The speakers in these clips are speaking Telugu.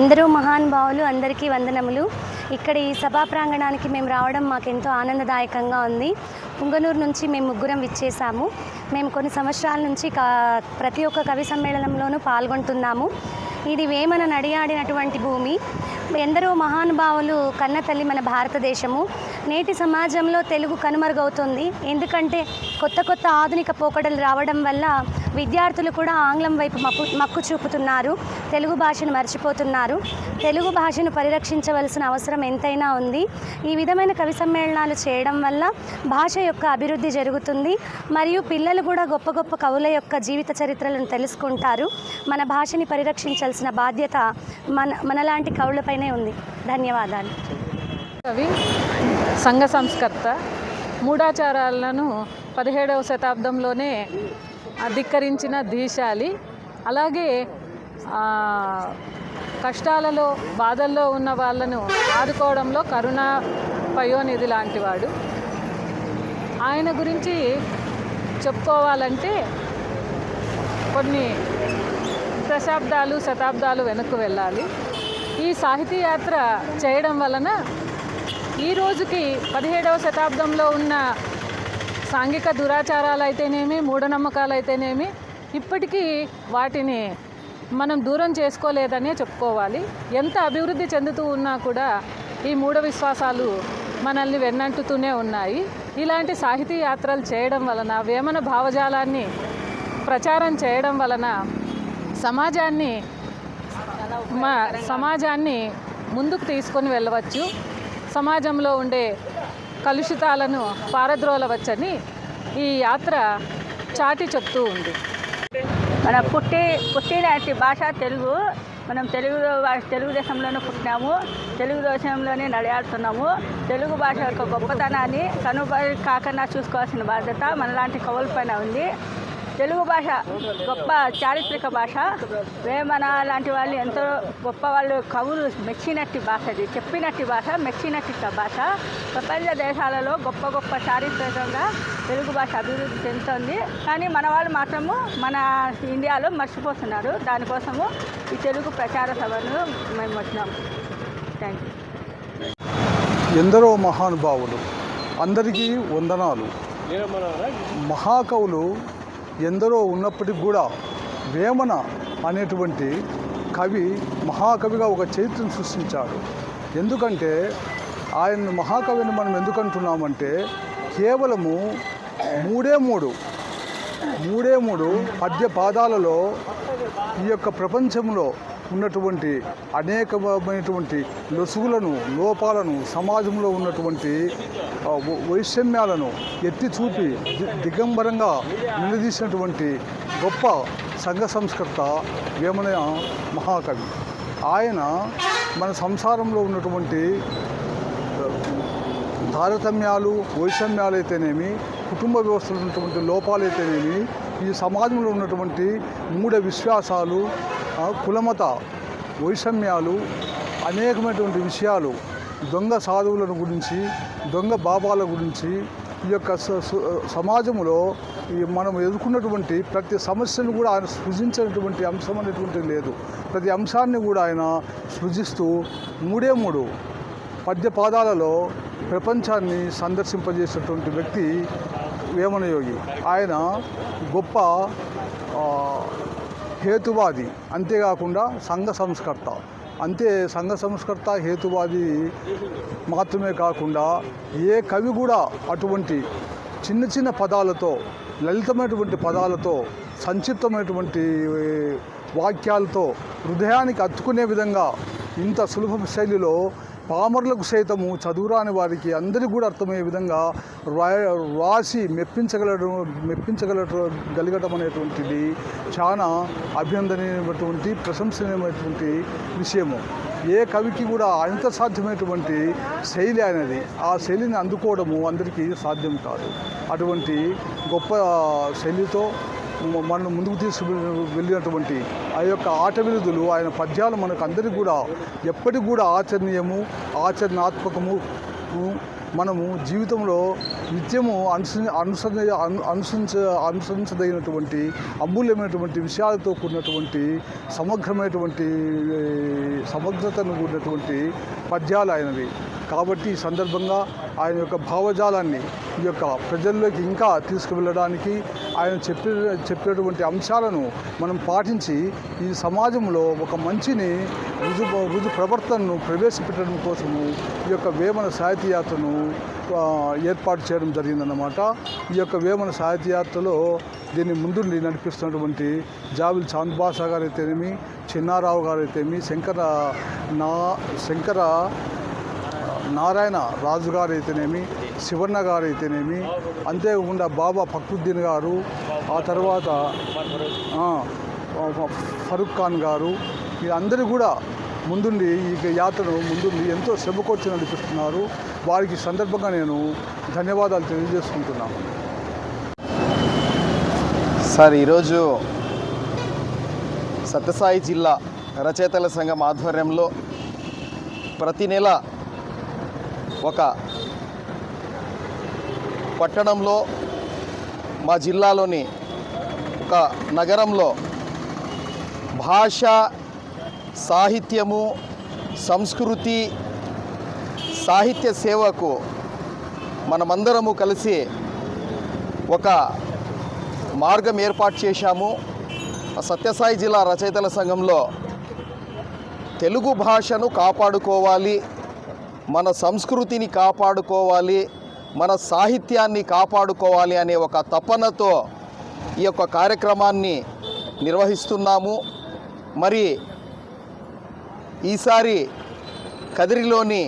ఎందరో మహానుభావులు అందరికీ వందనములు. ఇక్కడ ఈ సభా ప్రాంగణానికి మేము రావడం మాకు ఎంతో ఆనందదాయకంగా ఉంది. పుంగనూరు నుంచి మేము ముగ్గురం విచ్చేసాము మేము కొన్ని సంవత్సరాల నుంచి కా ప్రతి ఒక్క కవి సమ్మేళనంలోనూ పాల్గొంటున్నాము. ఇది వేమన నడియాడినటువంటి భూమి. ఎందరో మహానుభావులు కన్న తల్లి మన భారతదేశము. నేటి సమాజంలో తెలుగు కనుమరుగవుతుంది. ఎందుకంటే కొత్త కొత్త ఆధునిక పోకడలు రావడం వల్ల విద్యార్థులు కూడా ఆంగ్లం వైపు మక్కు మక్కు చూపుతున్నారు. తెలుగు భాషను మర్చిపోతున్నారు. తెలుగు భాషను పరిరక్షించవలసిన అవసరం ఎంతైనా ఉంది. ఈ విధమైన కవి సమ్మేళనాలు చేయడం వల్ల భాష యొక్క అభివృద్ధి జరుగుతుంది. మరియు పిల్లలు కూడా గొప్ప గొప్ప కవుల యొక్క జీవిత చరిత్రలను తెలుసుకుంటారు. మన భాషని పరిరక్షించాల్సిన బాధ్యత మన మనలాంటి కవులపైనే ఉంది. ధన్యవాదాలు. కవి సంఘ సంస్కర్త మూఢాచారాలను పదిహేడవ శతాబ్దంలోనే ధిక్కరించిన దీశాలి అలాగే కష్టాలలో బాధల్లో ఉన్న వాళ్ళను ఆదుకోవడంలో కరుణ పయోనిధి లాంటివాడు. ఆయన గురించి చెప్పుకోవాలంటే కొన్ని దశాబ్దాలు శతాబ్దాలు వెనక్కు వెళ్ళాలి. ఈ సాహితీ యాత్ర చేయడం వలన ఈ రోజుకి పదిహేడవ శతాబ్దంలో ఉన్న సాంఘిక దురాచారాలు అయితేనేమి మూఢనమ్మకాలు అయితేనేమి ఇప్పటికీ వాటిని మనం దూరం చేసుకోలేదనే చెప్పుకోవాలి. ఎంత అభివృద్ధి చెందుతూ ఉన్నా కూడా ఈ మూఢ విశ్వాసాలు మనల్ని వెన్నంటుతూనే ఉన్నాయి. ఇలాంటి సాహితీ యాత్రలు చేయడం వలన వేమన భావజాలాన్ని ప్రచారం చేయడం వలన సమాజాన్ని మా సమాజాన్ని ముందుకు తీసుకొని వెళ్ళవచ్చు. సమాజంలో ఉండే కలుషితాలను పారద్రోలవచ్చని ఈ యాత్ర చాటి చెప్తూ ఉంది. మన పుట్టి పుట్టిన భాష తెలుగు. మనం తెలుగు తెలుగుదేశంలోనే పుట్టినాము. తెలుగు దేశంలోనే తెలుగు భాష యొక్క గొప్పతనాన్ని కనుబరి కాకుండా చూసుకోవాల్సిన బాధ్యత మనలాంటి కవుల పైన ఉంది. తెలుగు భాష గొప్ప చారిత్రక భాష. వేమన లాంటి వాళ్ళు ఎంతో గొప్ప వాళ్ళు కవులు మెచ్చినట్టి భాష ఇది. చెప్పినట్టి భాష మెచ్చినట్టి భాష. ప్రపంచ దేశాలలో గొప్ప గొప్ప చారిత్రకంగా తెలుగు భాష అభివృద్ధి చెందుతుంది. కానీ మన వాళ్ళు మాత్రము మన ఇండియాలో మర్చిపోతున్నారు. దానికోసము ఈ తెలుగు ప్రచార సభను మేము వచ్చినాము థ్యాంక్ యూ ఎందరో మహానుభావులు అందరికీ వందనాలు. మహాకవులు ఎందరో ఉన్నప్పటికి కూడా వేమన అనేటువంటి కవి మహాకవిగా ఒక చరిత్రను సృష్టించాడు. ఎందుకంటే ఆయన మహాకవిని మనం ఎందుకంటున్నామంటే కేవలము మూడే మూడు మూడే మూడు పద్య పాదాలలో ఈ యొక్క ప్రపంచంలో ఉన్నటువంటి అనేకమైనటువంటి లొసుగులను లోపాలను సమాజంలో ఉన్నటువంటి వైషమ్యాలను ఎత్తి చూపి దిగంబరంగా నిలదీసినటువంటి గొప్ప సంఘ సంస్కర్త వేమన మహాకవి. ఆయన మన సంసారంలో ఉన్నటువంటి తారతమ్యాలు వైషమ్యాలు అయితేనేమి కుటుంబ వ్యవస్థలో ఉన్నటువంటి లోపాలు అయితేనేమి ఈ సమాజంలో ఉన్నటువంటి మూఢ విశ్వాసాలు కులమత వైషమ్యాలు అనేకమైనటువంటి విషయాలు దొంగ సాధువులను గురించి దొంగ బాబాల గురించి ఈ యొక్క సమాజంలో ఈ మనం ఎదుర్కొన్నటువంటి ప్రతి సమస్యను కూడా ఆయన సృజించినటువంటి అంశం అనేటువంటిది లేదు. ప్రతి అంశాన్ని కూడా ఆయన సృజిస్తూ మూడే మూడు పద్యపాదాలలో ప్రపంచాన్ని సందర్శింపజేసినటువంటి వ్యక్తి వేమనయోగి. ఆయన గొప్ప హేతువాది. అంతేకాకుండా సంఘ సంస్కర్త. అంతే సంఘ సంస్కర్త హేతువాది మాత్రమే కాకుండా ఏ కవి కూడా అటువంటి చిన్న చిన్న పదాలతో లలితమైనటువంటి పదాలతో సంక్షిప్తమైనటువంటి వాక్యాలతో హృదయానికి అత్తుకునే విధంగా ఇంత సులభ శైలిలో పామరులకు సైతము చదువురాని వారికి అందరికీ కూడా అర్థమయ్యే విధంగా రాయ రాసి మెప్పించగలడం మెప్పించగల గలగడం అనేటువంటిది చాలా అభినందనీయమైనటువంటి ప్రశంసనీయమైనటువంటి విషయము. ఏ కవికి కూడా అంత సాధ్యమైనటువంటి శైలి అనేది ఆ శైలిని అందుకోవడము అందరికీ సాధ్యం కాదు. అటువంటి గొప్ప శైలితో మనం ముందుకు తీసుకు వెళ్ళినటువంటి ఆ యొక్క ఆట విరుదులు ఆయన పద్యాలు మనకు అందరికీ కూడా ఎప్పటికి కూడా ఆచరణీయము ఆచరణాత్మకము. మనము జీవితంలో నిత్యము అనుసరి అనుసరి అనుసరించ అనుసరించదగినటువంటి అమూల్యమైనటువంటి విషయాలతో కూడినటువంటి సమగ్రమైనటువంటి సమగ్రతను కూడినటువంటి పద్యాలు ఆయనవి. కాబట్టి ఈ సందర్భంగా ఆయన యొక్క భావజాలాన్ని ఈ యొక్క ప్రజల్లోకి ఇంకా తీసుకువెళ్ళడానికి ఆయన చెప్పే చెప్పేటువంటి అంశాలను మనం పాటించి ఈ సమాజంలో ఒక మంచిని రుజు రుజు ప్రవర్తనను ప్రవేశపెట్టడం కోసము ఈ యొక్క వేమన సాహిత్యయాత్రను ఏర్పాటు చేయడం జరిగిందన్నమాట. ఈ యొక్క వేమన సాహిత్యయాత్రలో దీన్ని ముందుండి నడిపిస్తున్నటువంటి జావిల్ చాంద్ బాషా గారు అయితేనేమి చిన్నారావు గారు అయితేమి శంకర నా శంకర నారాయణ రాజు గారు అయితేనేమి శివన్న గారు అయితేనేమి అంతేకాకుండా బాబా ఫక్రుద్దీన్ గారు ఆ తర్వాత ఫరూక్ ఖాన్ గారు వీళ్ళందరూ కూడా ముందుండి ఈ యాత్రను ముందుండి ఎంతో శ్రమకొచ్చి నడిపిస్తున్నారు. వారికి సందర్భంగా నేను ధన్యవాదాలు తెలియజేసుకుంటున్నాను. సార్ ఈరోజు సత్యసాయి జిల్లా రచయితల సంఘం ఆధ్వర్యంలో ప్రతి నెల ఒక పట్టణంలో మా జిల్లాలోని ఒక నగరంలో భాష సాహిత్యము సంస్కృతి సాహిత్య సేవకు మనమందరము కలిసి ఒక మార్గం ఏర్పాటు చేశాము. సత్యసాయి జిల్లా రచయితల సంఘంలో తెలుగు భాషను కాపాడుకోవాలి. మన సంస్కృతిని కాపాడుకోవాలి మన సాహిత్యాన్ని కాపాడుకోవాలి అనే ఒక తపనతో ఈ యొక్క కార్యక్రమాన్ని నిర్వహిస్తున్నాము. మరి ఈసారి కదిరిలోని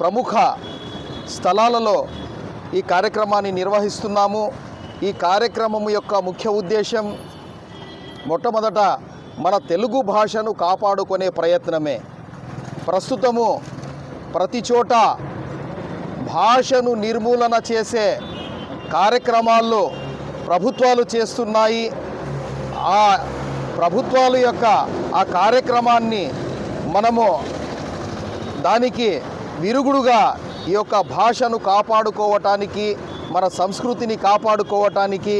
ప్రముఖ స్థలాలలో ఈ కార్యక్రమాన్ని నిర్వహిస్తున్నాము. ఈ కార్యక్రమం యొక్క ముఖ్య ఉద్దేశం మొట్టమొదట మన తెలుగు భాషను కాపాడుకునే ప్రయత్నమే. ప్రస్తుతము ప్రతి చోట భాషను నిర్మూలన చేసే కార్యక్రమాల్లో ప్రభుత్వాలు చేస్తున్నాయి. ఆ ప్రభుత్వాల యొక్క ఆ కార్యక్రమాన్ని మనము దానికి విరుగుడుగా ఈ యొక్క భాషను కాపాడుకోవటానికి మన సంస్కృతిని కాపాడుకోవటానికి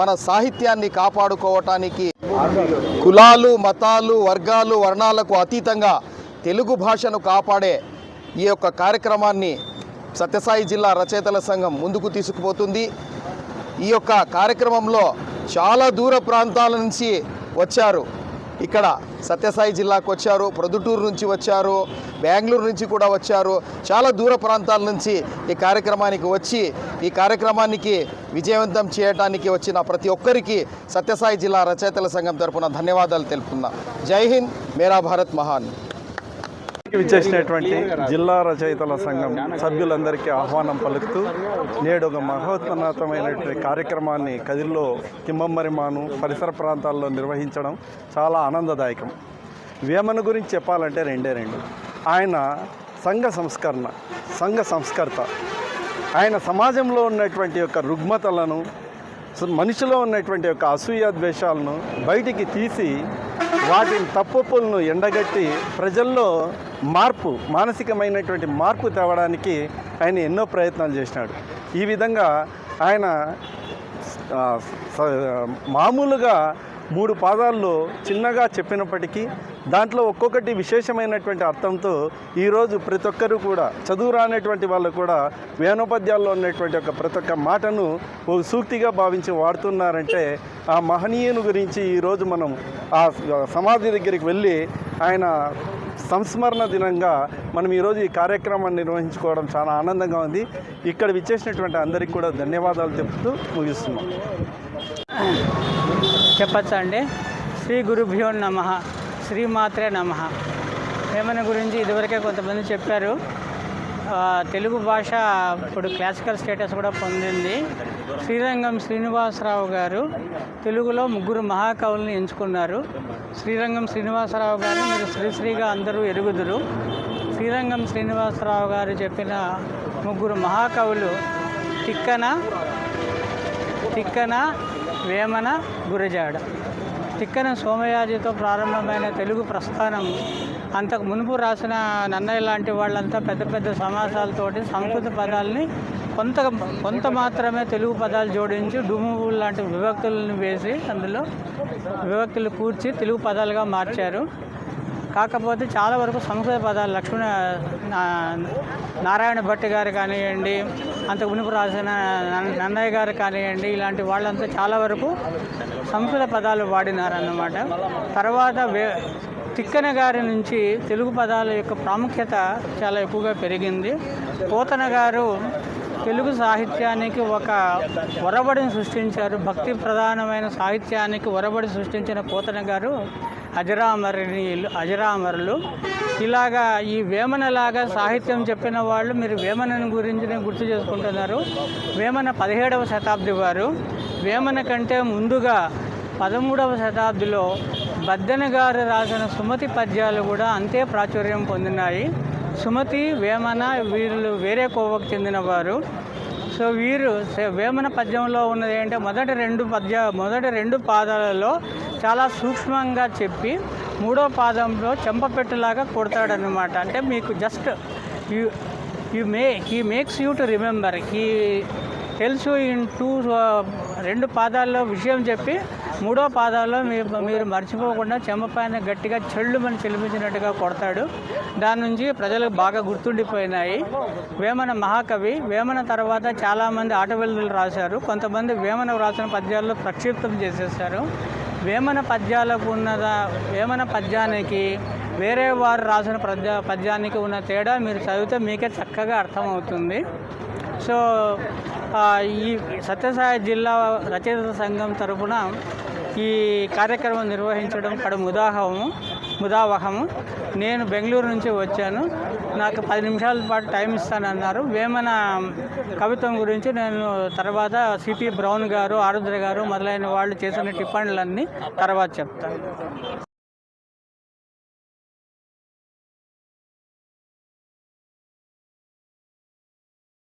మన సాహిత్యాన్ని కాపాడుకోవటానికి కులాలు మతాలు వర్గాలు వర్ణాలకు అతీతంగా తెలుగు భాషను కాపాడే ఈ యొక్క కార్యక్రమాన్ని సత్యసాయి జిల్లా రచయితల సంఘం ముందుకు తీసుకుపోతుంది. ఈ యొక్క కార్యక్రమంలో చాలా దూర ప్రాంతాల నుంచి వచ్చారు. ఇక్కడ సత్యసాయి జిల్లాకు వచ్చారు ప్రొద్దుటూరు నుంచి వచ్చారు బెంగళూరు నుంచి కూడా వచ్చారు. చాలా దూర ప్రాంతాల నుంచి ఈ కార్యక్రమానికి వచ్చి ఈ కార్యక్రమానికి విజయవంతం చేయడానికి వచ్చిన ప్రతి ఒక్కరికి సత్యసాయి జిల్లా రచయితల సంఘం తరపున ధన్యవాదాలు తెలుపుతున్నా. జై హింద్ మేరా భారత్ మహాన్. విచ్చేసినటువంటి జిల్లా రచయితల సంఘం సభ్యులందరికీ ఆహ్వానం పలుకుతూ నేడు ఒక మహోన్నతమైనటువంటి కార్యక్రమాన్ని కదిరిలో కిమ్మమ్మరిమాను పరిసర ప్రాంతాల్లో నిర్వహించడం చాలా ఆనందదాయకం. వేమన గురించి చెప్పాలంటే రెండే రెండు. ఆయన సంఘ సంస్కరణ సంఘ సంస్కర్త. ఆయన సమాజంలో ఉన్నటువంటి యొక్క రుగ్మతలను మనిషిలో ఉన్నటువంటి యొక్క అసూయ ద్వేషాలను బయటికి తీసి వాటిని తప్పులను ఎండగట్టి ప్రజల్లో మార్పు మానసికమైనటువంటి మార్పు తేవడానికి ఆయన ఎన్నో ప్రయత్నాలు చేసినాడు. ఈ విధంగా ఆయన మామూలుగా మూడు పాదాల్లో చిన్నగా చెప్పినప్పటికీ దాంట్లో ఒక్కొక్కటి విశేషమైనటువంటి అర్థంతో ఈరోజు ప్రతి ఒక్కరు కూడా చదువు రానటువంటి వాళ్ళు కూడా వేణోపద్యాల్లో ఉన్నటువంటి ఒక ప్రతి ఒక్క మాటను ఓ సూక్తిగా భావించి వాడుతున్నారంటే ఆ మహనీయుని గురించి ఈరోజు మనం ఆ సమాధి దగ్గరికి వెళ్ళి ఆయన సంస్మరణ దినంగా మనం ఈరోజు ఈ కార్యక్రమాన్ని నిర్వహించుకోవడం చాలా ఆనందంగా ఉంది. ఇక్కడ విచ్చేసినటువంటి అందరికీ కూడా ధన్యవాదాలు చెప్తూ ముగిస్తున్నాం. చెప్పచ్చా అండి శ్రీ గురుభ్యో నమ. శ్రీమాత్రే నమ. వేమన గురించి ఇదివరకే కొంతమంది చెప్పారు. తెలుగు భాష ఇప్పుడు క్లాసికల్ స్టేటస్ కూడా పొందింది. శ్రీరంగం శ్రీనివాసరావు గారు తెలుగులో ముగ్గురు మహాకవుల్ని ఎంచుకున్నారు. శ్రీరంగం శ్రీనివాసరావు గారు మీరు శ్రీశ్రీగా అందరూ ఎరుగుదురు. శ్రీరంగం శ్రీనివాసరావు గారు చెప్పిన ముగ్గురు మహాకవులు తిక్కన తిక్కన వేమన గురజాడ. తిక్కన సోమయాజితో ప్రారంభమైన తెలుగు ప్రస్థానం అంతకు మునుపు రాసిన నన్నయ్య లాంటి వాళ్ళంతా పెద్ద పెద్ద సమాసాలతోటి సంస్కృత పదాలని కొంత కొంత మాత్రమే తెలుగు పదాలు జోడించి డుమువు లాంటి విభక్తులను వేసి అందులో విభక్తులు కూర్చి తెలుగు పదాలుగా మార్చారు. కాకపోతే చాలా వరకు సంస్కృత పదాలు లక్ష్మణ నారాయణ భట్ గారు కానివ్వండి అంత మునుపు రాసిన నన్నయ్య గారు కానివ్వండి ఇలాంటి వాళ్ళంతా చాలా వరకు సంస్కృత పదాలు వాడినారన్నమాట. తర్వాత వే తిక్కన గారి నుంచి తెలుగు పదాల యొక్క ప్రాముఖ్యత చాలా ఎక్కువగా పెరిగింది. పోతన గారు తెలుగు సాహిత్యానికి ఒక ఒరబడిని సృష్టించారు. భక్తి ప్రధానమైన సాహిత్యానికి ఒరబడి సృష్టించిన పోతన గారు అజరామరణీయులు అజరామరులు. ఇలాగా ఈ వేమనలాగా సాహిత్యం చెప్పిన వాళ్ళు మీరు వేమనని గురించి గుర్తు చేసుకుంటున్నారు. వేమన పదిహేడవ శతాబ్ది వారు. వేమన కంటే ముందుగా పదమూడవ శతాబ్దిలో బద్దెన గారు రాసిన సుమతి పద్యాలు కూడా అంతే ప్రాచుర్యం పొందినాయి. సుమతి వేమన వీళ్ళు వేరే కోవకు చెందినవారు. సో వీరు వేమన పద్యంలో ఉన్నది ఏంటంటే మొదటి రెండు పద్య మొదటి రెండు పాదాలలో చాలా సూక్ష్మంగా చెప్పి మూడో పాదంలో చెంపపెట్టులాగా కొడతాడనమాట అంటే మీకు just you you may he makes you to remember he తెలుసు ఇన్ టూ రెండు పాదాల్లో విషయం చెప్పి మూడో పాదాల్లో మీరు మీరు మర్చిపోకుండా చెంపపైన గట్టిగా చెళ్ళు మనం చెలిపించినట్టుగా కొడతాడు. దాని నుంచి ప్రజలకు బాగా గుర్తుండిపోయినాయి. వేమన మహాకవి వేమన తర్వాత చాలామంది ఆటవిల్లు రాశారు. కొంతమంది వేమన వ్రాసిన పద్యాల్లో ప్రక్షిప్తం చేసేసారు వేమన పద్యాలకు ఉన్నదా వేమన పద్యానికి వేరే వారు రాసిన పద్య పద్యానికి ఉన్న తేడా మీరు చదివితే మీకే చక్కగా అర్థమవుతుంది. సో ఈ సత్యసాయి జిల్లా రచయిత సంఘం తరపున ఈ కార్యక్రమం నిర్వహించడం కడ ముదాహము ముదావహము. నేను బెంగళూరు నుంచి వచ్చాను. నాకు పది నిమిషాల పాటు టైం ఇస్తానన్నారు. వేమన కవిత్వం గురించి నేను తర్వాత సిపి బ్రౌన్ గారు ఆరుద్ర గారు మొదలైన వాళ్ళు చేసిన టిప్పణులన్నీ తర్వాత చెప్తాను.